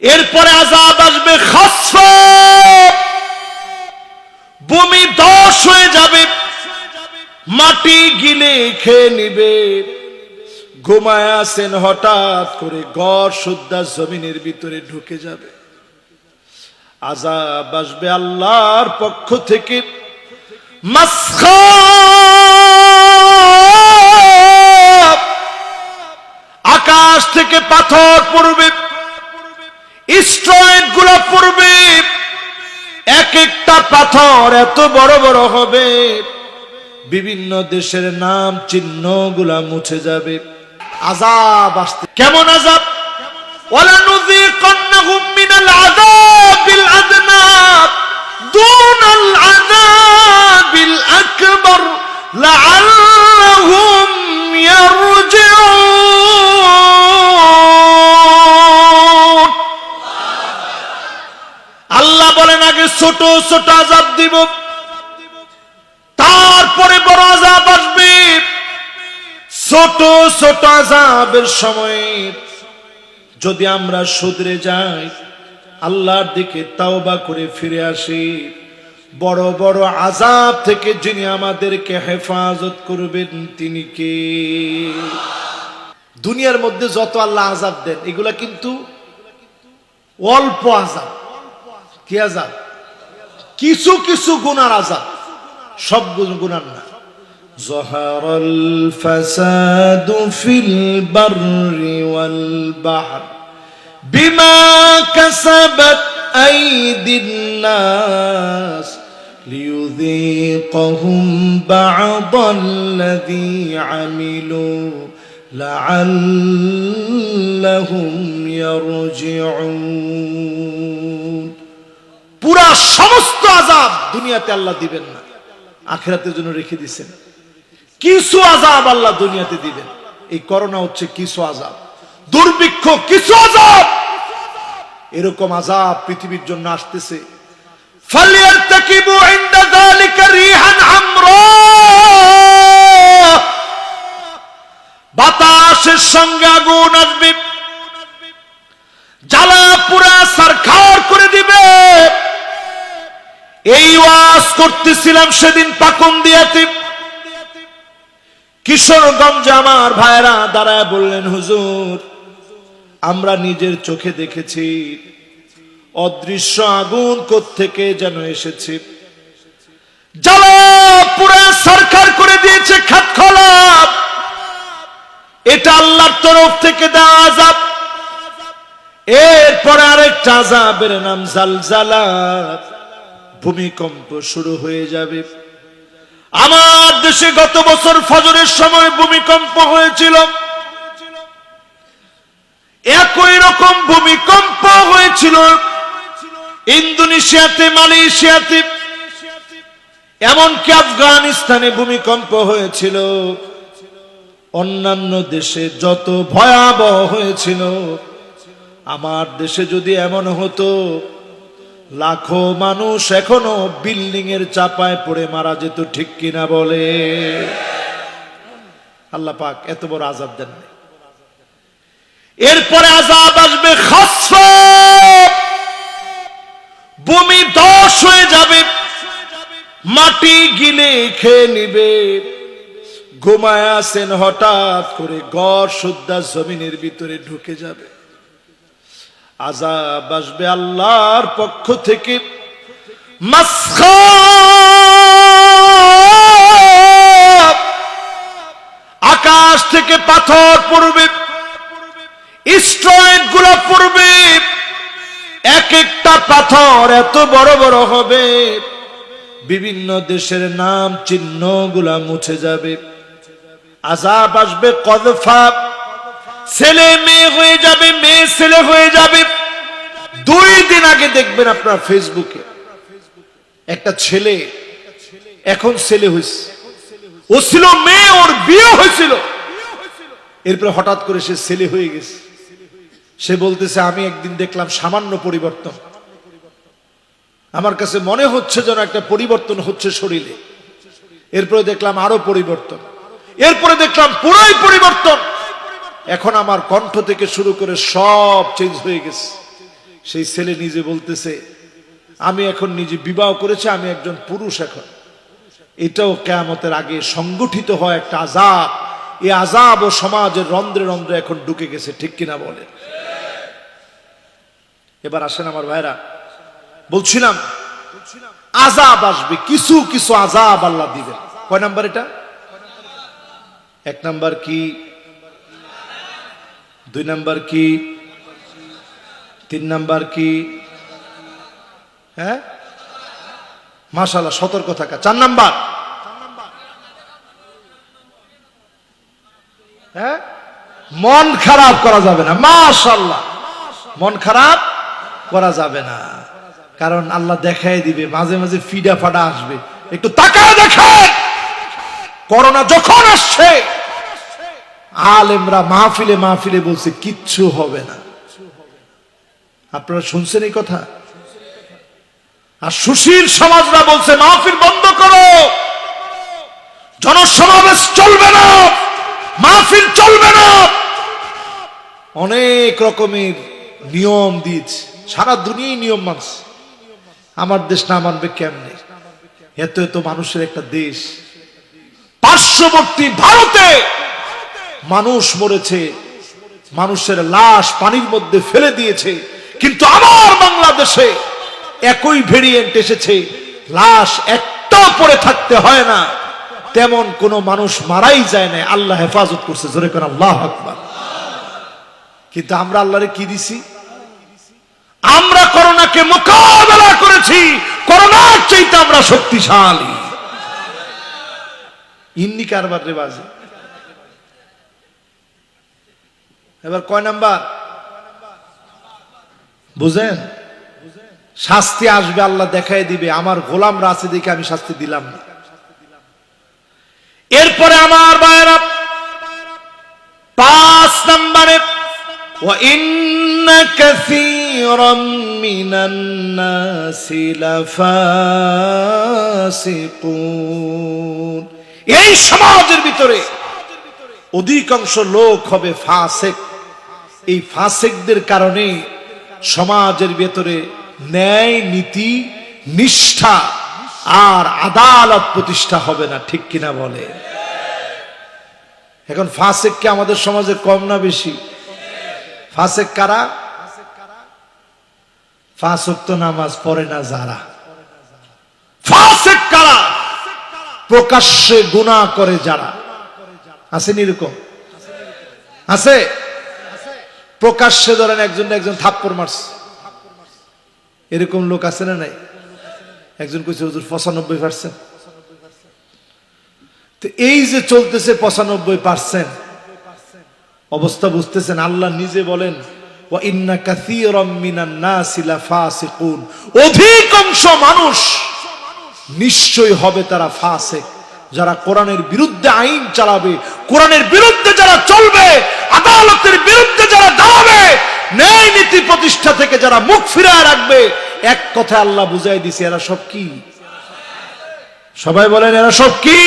এরপরে আজাব আসবে ভূমি দশ হয়ে যাবে, মাটি গিলে খেয়ে নিবে। ঘুমায় আসেন হঠাৎ করে গড় সুদ্ধা জমিনের ভিতরে ঢুকে যাবে। আজাব আসবে আল্লাহর পক্ষ থেকে আকাশ থেকে পাথর পড়বে স্ট্রয়েড গুলা পড়বে এক একটা পাথর এত বড় বড় হবে বিভিন্ন দেশের নাম চিহ্ন গুলা মুছে যাবে আজাব আসতে কেমন আজাব ولنذيقنهم من العذاب الأدنى دون العذاب الأكبر لعلهم ছোট ছোট আজাব দিব। তারপরে বড় আজাব আসবে। ছোট ছোট আজাবের সময় যদি আমরা শুধরে যাই, আল্লাহর দিকে তাওবা করে ফিরে আসি, বড় বড় আজাব থেকে যিনি আমাদেরকে হেফাজত করবেন, তিনি কে? দুনিয়ার মধ্যে যত আল্লাহ আজাব দেন, এগুলা কিন্তু অল্প আজাব কি আজাব কিছু কিছু গুনার আজাব সব গুনার না ظهر الفساد في البر والبحر بما كسبت أيدي الناس ليذيقهم بعض الذي عملوا لعلهم يرجعون পুরা সমস্ত আজাব দুনিয়াতে আল্লাহ দিবেন না। আখেরাতের জন্য রেখে দিছেন কিছু আজাব আল্লাহ দুনিয়াতে দিবেন। এই করোনা হচ্ছে কিছু আজাব দুর্ভিক্ষ কিছু আজাব এরকম আজাব পৃথিবীর জন্য আসতেছে। বাতাসের সঙ্গে আগুন আসবে। এই ওয়াজ করতেছিলাম সেদিন পাকুন দিয়াতে। কিশোরগঞ্জে আমার ভাইরা দাঁড়ায় বললেন, হুজুর, আমরা নিজের চোখে দেখেছি। অদৃশ্য আগুন থেকে যেন এসেছে। সরকার করে দিয়েছে খাত খলাপ। এটা আল্লাহর তরফ থেকে দেওয়া আজাব এরপরে আরেকটা আজাবের নাম জালজালা ভূমিকম্প শুরু হয়ে যাবে। আমার দেশে গত বছর ফজরের সময় ভূমিকম্প হয়েছিল। একই রকম ভূমিকম্প হয়েছিল ইন্দোনেশিয়াতে, মালয়েশিয়াতে, এমনকি আফগানিস্তানে ভূমিকম্প হয়েছিল। অন্যান্য দেশে যত ভয়াবহ হয়েছিল, আমার দেশে যদি এমন হতো লাখো মানুষ এখনও বিল্ডিং এর চাপায় পড়ে মারা যেত, ঠিক কিনা বলে? আল্লাহ পাক এত বড় আজাব দেন এরপরে আজাব আসবে ভূমি দশ হয়ে যাবে। মাটি গিলে খেয়ে নিবে। ঘুমায় আসেন হঠাৎ করে গড় সুদ্ধা জমিনের ভিতরে ঢুকে যাবে। আজাব আসবে আল্লাহর পক্ষ থেকে। আকাশ থেকে পাথর পড়বে। স্ট্রয়েডগুলা পড়বে। এক একটা পাথর এত বড় বড় হবে। বিভিন্ন দেশের নাম চিহ্নগুলা মুছে যাবে। আজাব আসবে কদফা। ছেলে মেয়ে হয়ে যাবে, মেয়ে ছেলে হয়ে যাবে। দুই দিন আগে দেখবেন আপনার ফেসবুকে একটা ছেলে এখন ছেলে হয়েছে। ও ছিল মেয়ে, ওর বিয়ে হয়েছিল। এরপরে হঠাৎ করে সে ছেলে হয়ে গেছে। সে বলতেছে, আমি একদিন দেখলাম সামান্য পরিবর্তন। আমার কাছে মনে হচ্ছে যেন একটা পরিবর্তন হচ্ছে শরীরে। এরপরে দেখলাম আরও পরিবর্তন। এরপরে দেখলাম পুরাই পরিবর্তন। এখন আমার কণ্ঠ থেকে শুরু করে সব চেঞ্জ হয়ে গেছে। সেই ছেলে নিজে বলতেছে, আমি এখন নিজে বিবাহ করেছি, আমি একজন পুরুষ এখন। এটাও কেয়ামতের আগে সংগঠিত হয় একটা আজাব। এই আজাব ও সমাজের রন্ধ্রে রন্ধ্রে এখন ঢুকে গেছে, ঠিক কিনা বলে এবার আসেন আমার ভাইরা বলছিলাম, আজাব আসবে, কিছু কিছু আজাব আল্লাহ দিবেন। কয় নাম্বার এটা? এক নাম্বার কি? দুই নাম্বার কি? তিন নাম্বার কি? হ্যাঁ? মাশাল্লাহ সতর্ক থাকা। চার নাম্বার। হ্যাঁ? মন খারাপ করা যাবে না। মাশাল্লাহ মন খারাপ করা যাবে না। কারণ আল্লাহ দেখাই দিবে, মাঝে মাঝে ফিডা ফাডা আসবে। একটু তাকায় দেখেন! করোনা যখন আসছে আলেমরা মাহফিলে মাহফিলে বলছে, কিচ্ছু হবে না। আপনারা শুনছেন এই কথা? আর সুশীল সমাজরা বলছে, মাহফিল বন্ধ করো। জনসমাবেশ চলবে না। মাহফিল চলবে না। অনেক রকমের নিয়ম দিয়েছে। সারা দুনিয়ায় নিয়ম মানছে। আমার দেশ না মানবে কেমনে? এত এত মানুষের একটা দেশ। পার্শ্ববর্তী ভারতে মানুষ মরেছে, মানুষের লাশ পানির মধ্যে ফেলে দিয়েছে, কিন্তু আমার বাংলাদেশে একই ভেরিয়েন্ট এসেছে, লাশ একটা পরে থাকতে হয় না। তেমন কোন মানুষ মারাই যায় না আল্লাহ হেফাজত করছে, জোরে করে আল্লাহ আকবার। কিন্তু আমরা আল্লাহরে কি দিছি? আমরা করোনাকে মোকাবেলা করেছি, করোনার চাইতে আমরা শক্তিশালী। ইন্নি কারবার রে বাজে। এবার কয় নাম্বার বুঝেন শাস্তি আসবে আল্লাহ দেখাই দিবে আমার গোলামরা আছে দেখে আমি শাস্তি দিলাম না এরপরে আমার বায়রা পাঁচ নম্বরে وإن كثيرا من الناس لفاسقون এই সমাজের ভিতরে অধিকাংশ লোক হবে ফাসেক এই ফাসেকদের কারণে সমাজের ভেতরে ন্যায়, নীতি, নিষ্ঠা আর আদালত প্রতিষ্ঠা হবে না, ঠিক কিনা বলে? এখন ফাসেককে আমাদের সমাজে কম না বেশি? ফাসেক কারা? ফাসক তো নামাজ পড়ে না যারা? ফাসেক কারা? প্রকাশ্যে গুণা করে যারা? আছেন এরকম? আছে? প্রকাশ্যে ধরেন একজন একজন থাপ্পড় মারছে। এরকম লোক আছে না নাই? একজন কইছে, হুজুর, পঁচানব্বই পার্সেন্ট তো এই যে চলতেছে পঁচানব্বই পার্সেন্ট অবস্থা বুঝতেছেন? আল্লাহ নিজে বলেন অধিকাংশ মানুষ নিশ্চয় হবে তারা ফাসিক, যারা কোরআনের বিরুদ্ধে আইন চালাবে কোরআনের বিরুদ্ধে যারা চলবে, আদালতের বিরুদ্ধে যারা দাঁড়াবে, ন্যায় নীতি প্রতিষ্ঠা থেকে যারা মুখ ফিরায় রাখবে, এক কথা আল্লাহ বুঝাই দিছে, এরা সব কি? সবাই বলেন, এরা সব কি?